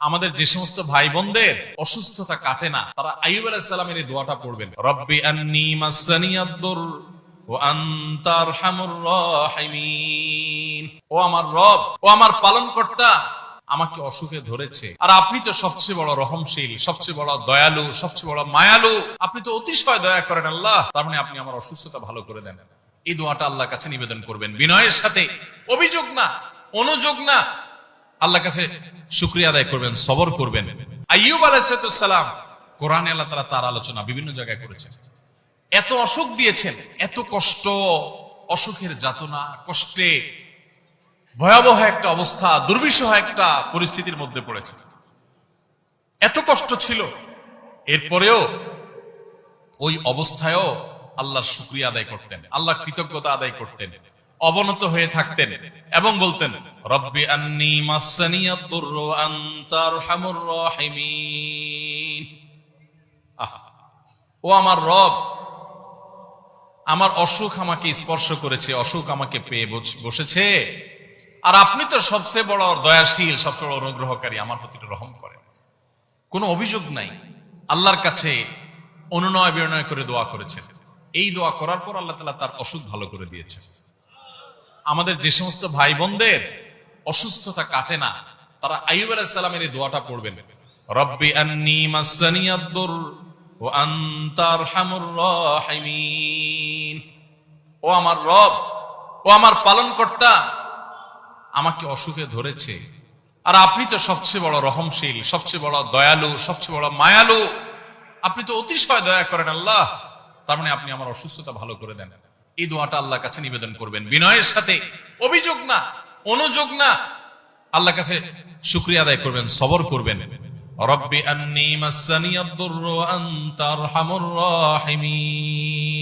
আমাদের যে সমস্ত ভাই বোনদের অসুস্থতা কাটে না, তারা আইয়ুব আলাইসালামের এই দোয়াটা পড়বেন। রব্বি আন্নি ও আনতার ও আমার রব, ও আমার পালনকর্তা, আমাকে অসুখে ধরেছে। আর আপনি তো সবচেয়ে বড় রহমশীল, সবচেয়ে বড় দয়ালু, সবচেয়ে বড় মায়ালু। আপনি তো অতিশয় দয়া করেন আল্লাহ। তার মানে আপনি আমার অসুস্থতা ভালো করে দেন। এই দোয়াটা আল্লাহর কাছে নিবেদন করবেন। বিনয়ের সাথে। অভিযোগ না, অনুযোগ না। আল্লাহ কাছে শুক্রিয়া আদায় করবেন, সবর করবেন। আইয়ুব আলাইসালাম কোরআনে আল্লাহ তারা তার আলোচনা বিভিন্ন জায়গায় করেছেন। এত অসুখ দিয়েছেন, এত কষ্ট, অসুখের যাতনা, কষ্টে ভয়াবহ একটা অবস্থা, দুর্বিষহ একটা পরিস্থিতির মধ্যে পড়েছে। এত কষ্ট ছিল। এরপরেও ওই অবস্থায়ও আল্লাহর শুক্রিয়া আদায় করতেন, আল্লাহর কৃতজ্ঞতা আদায় করতেন, অবনত হয়ে থাকতেন এবং বলতেন আহা, ও আমার রব আমার অসুখ আমাকে স্পর্শ করেছে অসুখ আমাকে পেয়ে বস- বসেছে। আর আপনি তো সবচেয়ে বড় দয়াশীল সবচেয়ে বড় অনুগ্রহকারী আমার প্রতি রহম করেন। কোনো অভিযোগ নাই। আল্লাহর কাছে অনুনয় বিনয় করে দোয়া করেছেন। এই দোয়া করার পর আল্লাহ তালা তার অসুখ ভালো করে দিয়েছেন। আমাদের যে সমস্ত ভাই বোনদের অসুস্থতা কাটে না। তারা আইয়ুব আলাইসালামের এই দোয়াটা পড়বেন। রব্বি আন্নি মাসানিয়াদ্দুর ও আনতার হামুর রাহিমিন। ও আমার রব, ও আমার পালনকর্তা, আমাকে অসুখে ধরেছে। আর আপনি তো সবচেয়ে বড় রহমশীল, সবচেয়ে বড় দয়ালু, সবচেয়ে বড় মায়ালু। আপনি তো অতিশয় দয়া করেন আল্লাহ। তার মানে আপনি আমার অসুস্থতা ভালো করে দেন। এই দোয়াটা আল্লাহর কাছে নিবেদন করবেন। বিনয়ের সাথে, অভিযোগ না। অনুযোগ না। আল্লাহ কাছে শুক্রিয়া আদায় করবেন, সবর করবেন। রব্বি আন্নি মাসানিয়াদ দুররু আনতা আরহামুর রাহিমিন।